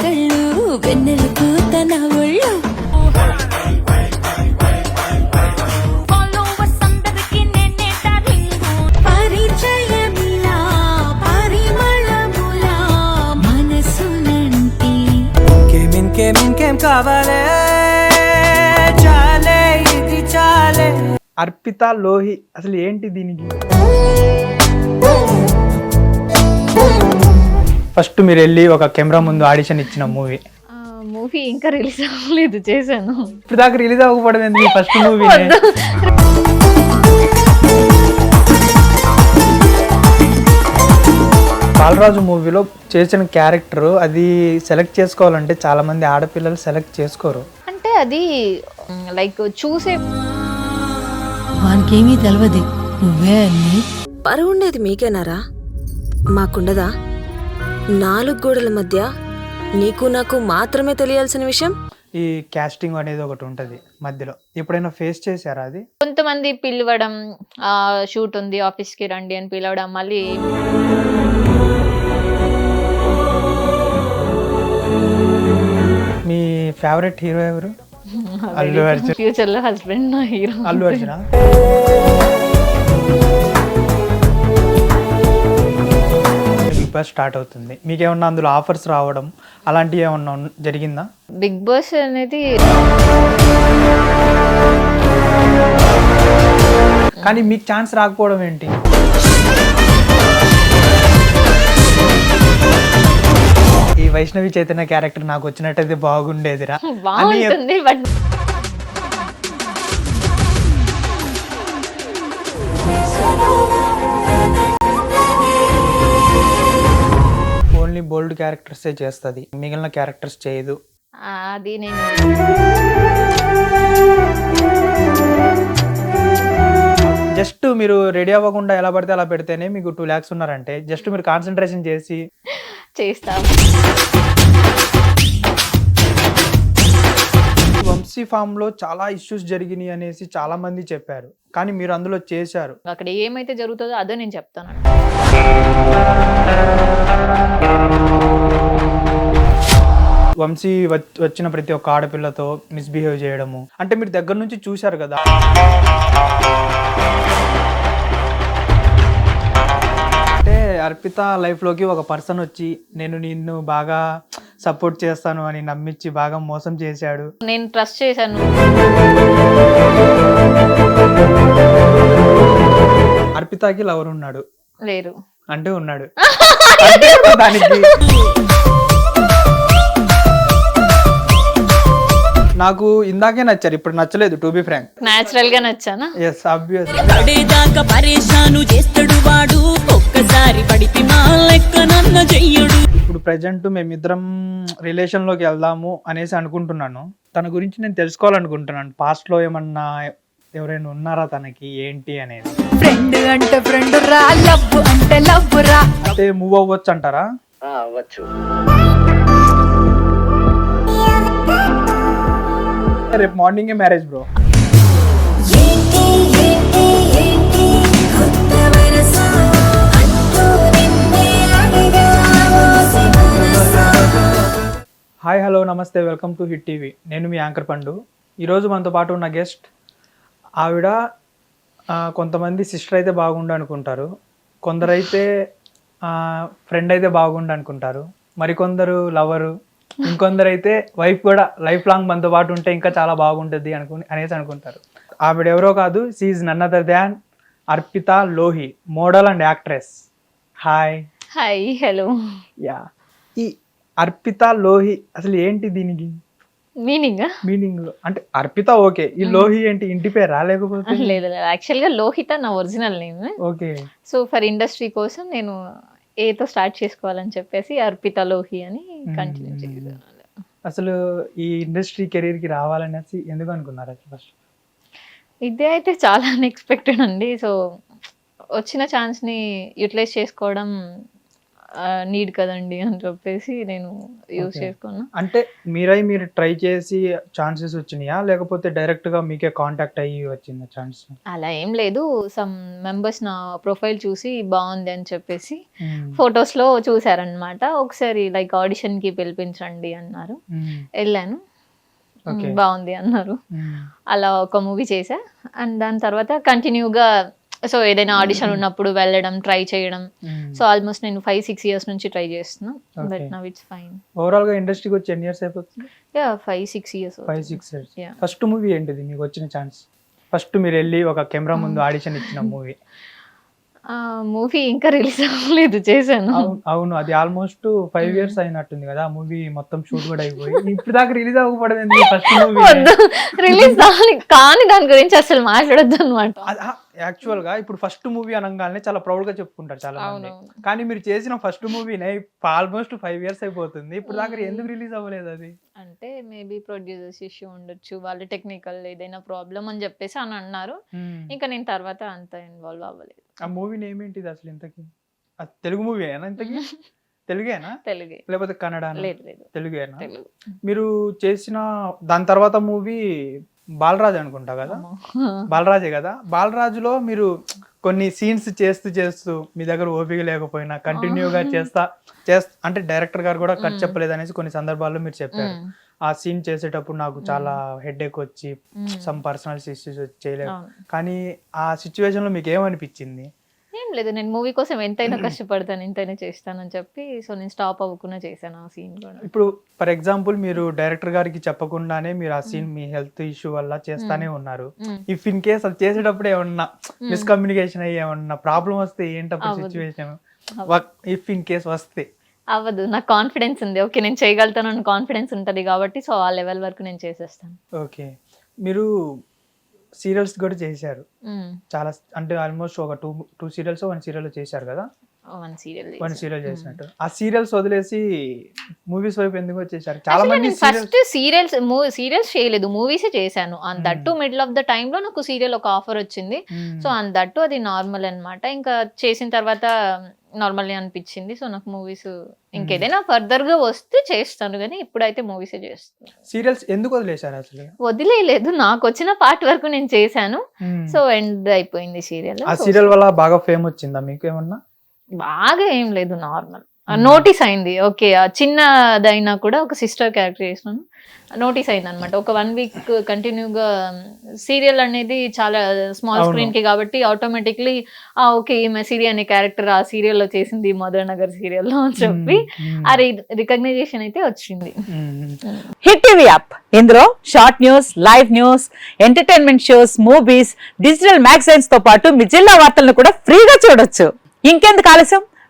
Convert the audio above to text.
కళ్ళు వెన్నెల పూత నా ఒళ్ళు కావాలే? చాలే ఇది చాలే. అర్పిత లోహి అసలు ఏంటి దీనికి? ఫస్ట్ మీరు వెళ్ళి ఒక కెమెరా ముందు ఆడిషన్ ఇచ్చిన మూవీ. మూవీ ఇంకా రిలీజ్ అవ్వలేదు చేశాను. ఇప్పుడు దాకా రిలీజ్ అవ్వకపోవడం ఎందుకు ఫస్ట్ మూవీ బాలరాజు మూవీలో చేసిన క్యారెక్టర్ అది సెలెక్ట్ చేసుకోవాలంటే చాలా మంది ఆడపిల్లలు సెలెక్ట్ చేసుకోరు. అంటే అది లైక్ చూసే వానికేమీ తెలియదు నువ్వే అన్నీ. పరువుండేది మీకేనారా? మాకుండదా? నాలుగు గోడల మధ్య నీకు నాకు మాత్రమే తెలియాల్సిన విషయం? ఈ క్యాస్టింగ్ అనేది ఒకటి ఉంటుంది మధ్యలో. ఎప్పుడైనా ఫేస్ చేశారా అది? కొంతమంది పిలవడం ఆ షూట్ ఉంది ఆఫీస్కి రండి అని పిలవడం మళ్ళీ మీ ఫేవరెట్ హీరో ఎవరు? అల్లు అర్జున్. ఫ్యూచర్లో హస్బెండ్ నా హీరో అల్లు అర్జున? బిగ్ బాస్ స్టార్ట్ అవుతుంది. మీకేమన్నా అందులో ఆఫర్స్ రావడం అలాంటివి ఏమన్నా జరిగిందా? బిగ్ బాస్ అనేది కానీ మీకు ఛాన్స్ రాకపోవడం ఏంటి? ఈ వైష్ణవి చైతన్య క్యారెక్టర్ నాకు వచ్చినట్టయితే బాగుండేదిరా. అని బాగుంటుంది బట్ బోల్డ్ క్యారెక్టర్సే చేస్తుంది. మిగిలిన క్యారెక్టర్స్ చేయదు. అది నేను జస్ట్ మీరు రెడీ అవ్వకుండా ఎలా పడితే అలా పెడితేనే మీకు టూ ల్యాక్స్ ఉన్నారంటే జస్ట్ మీరు కాన్సన్ట్రేషన్ చేసి చేస్తాను వంశీ ఫామ్లో చాలా ఇష్యూస్ జరిగినాయి అనేసి చాలా మంది చెప్పారు. కానీ మీరు అందులో చేశారు. అక్కడ ఏమైతే జరుగుతుందో అదే నేను చెప్తాను. వంశీ వచ్- వచ్చిన ప్రతి ఒక్క ఆడపిల్లతో మిస్బిహేవ్ చేయడము. అంటే మీరు దగ్గర నుంచి చూశారు కదా. అంటే అర్పిత లైఫ్లోకి ఒక పర్సన్ వచ్చి నేను నిన్ను బాగా సపోర్ట్ చేస్తాను అని నమ్మించి బాగా మోసం చేశాడు. నేను ట్రస్ట్ చేశాను. అర్పితకి లవర్ ఉన్నాడు. లేరు. అంటే ఉన్నాడు. అంటే దానికి నాకు ఇందాకే నచ్చారు ఇప్పుడు నచ్చలేదు టు బి ఫ్రాంక్ న్యాచురల్గా నచ్చానా? ఎస్ ఆబ్వియస్ చేస్తాడు. ప్రజెంట్ మేమిద్దరం రిలేషన్లోకి వెళ్దాము అనేసి అనుకుంటున్నాను. తన గురించి నేను తెలుసుకోవాలనుకుంటున్నాను. పాస్ట్లో ఏమన్నా ఎవరైనా ఉన్నారా తనకి? ఏంటి అనేది? ఫ్రెండ్ అంటే ఫ్రెండ్ రా లవ్ అంటే లవ్ రా. అంటే మూవ్ అవ్వచ్చు అంటారా? రేపు మార్నింగే మ్యారేజ్ బ్రో హాయ్ హలో నమస్తే వెల్కమ్ టు హిట్ టీవీ. నేను మీ యాంకర్ పండు. ఈరోజు మనతో పాటు ఉన్న గెస్ట్ ఆవిడ కొంతమంది సిస్టర్ అయితే బాగుండు అనుకుంటారు. కొందరైతే ఫ్రెండ్ అయితే బాగుండు అనుకుంటారు. మరికొందరు లవరు ఇంకొందరైతే వైఫ్ కూడా లైఫ్ లాంగ్ మనతో పాటు ఉంటే ఇంకా చాలా బాగుంటుంది అనుకుని అనేసి అనుకుంటారు. ఆవిడ ఎవరో కాదు she's none other than Arpitha Lohi model and actress hi hi hello ya Arpitha Lohi అసలు ఏంటి దీనికి? మీనింగ్? మీనింగ్ అంటే అర్పిత ఓకే. ఈ లోహి ఏంటి? ఇంటి పేరు రాలేకపోతే లేదు లేదు. యాక్చువల్గా లోహిత నా original name. Okay. So for industry కోసం నేను ఏతో స్టార్ట్ చేసుకోవాలని చెప్పేసి అర్పిత లోహి అని కంటిన్యూ చేశాను. అసలు ఈ ఇండస్ట్రీ కెరీర్కి రావాలనేసి ఎందుకు అనుకున్నారు అసలు ఫస్ట్? ఇదే అయితే చాలా అన్ఎక్స్పెక్టెడ్ అండి. సో వచ్చిన ఛాన్స్ని యూటిలైజ్ చేసుకోవడం నీడ్ కదండి అని చెప్పేసి నేను యూజ్. చేసుకున్నా. అంటే మీరై మీరు ట్రై చేసి ఛాన్సెస్ వచ్చినాయా? లేకపోతే డైరెక్ట్గా మీకే కాంటాక్ట్ అయ్యి వచ్చిందా ఛాన్స్ అలా ఏం లేదు. సమ్ మెంబర్స్ నా ప్రొఫైల్ చూసి బాగుంది అని చెప్పేసి ఫొటోస్లో చూసారనమాట ఒకసారి లైక్ ఆడిషన్కి పిలిపించండి అన్నారు. వెళ్ళాను. Okay. మ్, బాగుంది అన్నారు. అలా ఒక మూవీ చేసా అండ్ దాని తర్వాత కంటిన్యూగా సో ఏదైనా ఆడిషన్ ఉన్నప్పుడు వెళ్ళడం ట్రై చేయడం. సో ఆల్మోస్ట్ నేను ఫైవ్ సిక్స్ ఇయర్స్ నుంచి ట్రై చేస్తున్నా. బట్. నవ్ ఇట్స్ ఫైన్ ఓవరాల్గా ఇండస్ట్రీకి వచ్చి ఎన్ని ఇయర్స్ అయిపోతుంది? Ya five six years five six years. First movie ఏంటిది? మీకు వచ్చిన ఛాన్స్ ఫస్ట్ మీరు వెళ్ళి ఒక కెమెరా ముందు ఆడిషన్ ఇచ్చిన మూవీ మూవీ ఇంకా రిలీజ్ అవ్వలేదు చేశాను. అవును అది ఆల్మోస్ట్ ఫైవ్ ఇయర్స్ అయినట్టుంది కదా. మూవీ మొత్తం షూట్ కూడా అయిపోయి. ఇప్పుడు దాకా రిలీజ్ అవ్వకపోవడం ఎందుకు? ఫస్ట్ మూవీ రిలీజ్ కానీ దాని గురించి అసలు మాట్లాడొద్దు అనమాట యాక్చువల్గా ఇప్పుడు ఫస్ట్ మూవీ అనగానే చాలా ప్రౌడ్గా చెప్పుకుంటారు చాలా మంది. కానీ మీరు చేసిన ఫస్ట్ మూవీనే ఆల్మోస్ట్ ఫైవ్ ఇయర్స్ అయిపోతుంది. ఇప్పుడు దాకా ఎందుకు రిలీజ్ అవ్వలేదు అది? అంటే మేబీ ప్రొడ్యూసర్స్ ఇష్యూ ఉండొచ్చు వాళ్ళు టెక్నికల్ ఏదైనా ప్రాబ్లం అని చెప్పేసి అని అన్నారు. ఇంకా నేను తర్వాత అంత ఇన్వాల్వ్ అవ్వలేదు. ఆ మూవీ నేమ్ ఏంటిది అసలు ఇంతకి? తెలుగు మూవీ అయినా ఇంతకి తెలుగేనా? తెలుగే. లేకపోతే కన్నడ లేదు లేదు. తెలుగేనా? తెలుగు. మీరు చేసిన దాని తర్వాత మూవీ బాలరాజ్ అనుకుంటా కదా? బాలరాజే కదా? బాలరాజులో మీరు కొన్ని సీన్స్ చేస్తూ చేస్తూ మీ దగ్గర ఓపిక లేకపోయినా కంటిన్యూగా చేస్తా చేస్తా అంటే డైరెక్టర్ గారు కూడా కట్ చెప్పలేదు అనేసి కొన్ని సందర్భాల్లో మీరు చెప్పారు. ఆ సీన్ చేసేటప్పుడు నాకు చాలా హెడ్ ఎక్ వచ్చి సమ్ పర్సనల్ ఇష్యూస్ చేయలేదు. కానీ ఆ సిచ్యువేషన్లో మీకు ఏమనిపించింది? ఏం లేదు నేను మూవీ కోసం ఎంతైనా కష్టపడతాను ఎంతైనా చేస్తానని చెప్పి సో నేను స్టాప్ అవ్వకుండా చేశాను ఆ సీన్ కూడా. ఇప్పుడు ఫర్ ఎగ్జాంపుల్ మీరు డైరెక్టర్ గారికి చెప్పకుండానే మీరు ఆ సీన్ మీ హెల్త్ ఇష్యూ వల్ల చేస్తానే ఉన్నారు. మ్మ్. ఇఫ్ ఇన్ కేస్ అది చేసేటప్పుడు ఏమన్నా మిస్కమ్యూనికేషన్ అయ్యి ఏమన్నా ప్రాబ్లం వస్తే ఏంటప్పుడు. సిచ్యువేషన్ ఇఫ్ ఇన్ కేస్ వస్తే. అవ్వదు నాకు కాన్ఫిడెన్స్ ఉంది. ఓకే నేను చేయగలుగుతాను కాన్ఫిడెన్స్ ఉంటుంది కాబట్టి సో ఆ లెవెల్ వరకు నేను చేసేస్తాను. ఓకే. మీరు సీరియల్స్ కూడా చేశారు. చాలా అంటే ఆల్మోస్ట్ ఒక two two serials one serial చేశారు కదా? వన్ సీరియల్ వన్ సీరియల్ చేసినట్టు. ఆ సీరియల్స్ వదిలేసి మూవీస్ వైపు ఎందుకు వచ్చేసారు? చాలా మంది ఫస్ట్ సీరియల్స్ సీరియల్స్ చేయలేదు మూవీసే చేశాను. And that middle of the లో నాకు సీరియల్ ఒక ఆఫర్ వచ్చింది. సో అండ్ దట్టు అది నార్మల్ అన్నమాట. ఇంకా చేసిన తర్వాత నార్మల్ అనిపించింది. సో నాకు మూవీస్ ఇంకేదైనా ఫర్దర్గా వస్తే చేస్తాను కానీ ఇప్పుడైతే మూవీసే చేస్తాను సీరియల్స్ ఎందుకు వదిలేశారు అసలు? వదిలేయలేదు. నాకు వచ్చిన పార్ట్ వరకు నేను చేశాను. మ్మ్. సో ఎండ్ అయిపోయింది సీరియల్ ఆ సీరియల్ వల్ల బాగా ఫేమ్ వచ్చిందా? మీకు ఏమన్నా? బాగా ఏం లేదు నార్మల్ నోటీస్ అయింది. ఓకే ఆ చిన్నదైనా కూడా ఒక సిస్టర్ క్యారెక్టర్ చేసినాను. నోటీస్ అయింది అనమాట ఒక వన్ వీక్ కంటిన్యూగా సీరియల్ అనేది చాలా స్మాల్. స్క్రీన్కి కాబట్టి ఆటోమేటిక్లీ ఓకే ఈమె సిరి అనే క్యారెక్టర్ ఆ serial లో చేసింది మదర్ నగర్ serial లో అని చెప్పి. ఆ రికగ్నైజేషన్ అయితే వచ్చింది. Hit TV app. ఇందులో short news live news entertainment shows movies digital మ్యాగజైన్స్తో పాటు మీ జిల్లా వార్తలను కూడా ఫ్రీగా చూడొచ్చు. ఇంకెందుకు ఆలస్యం?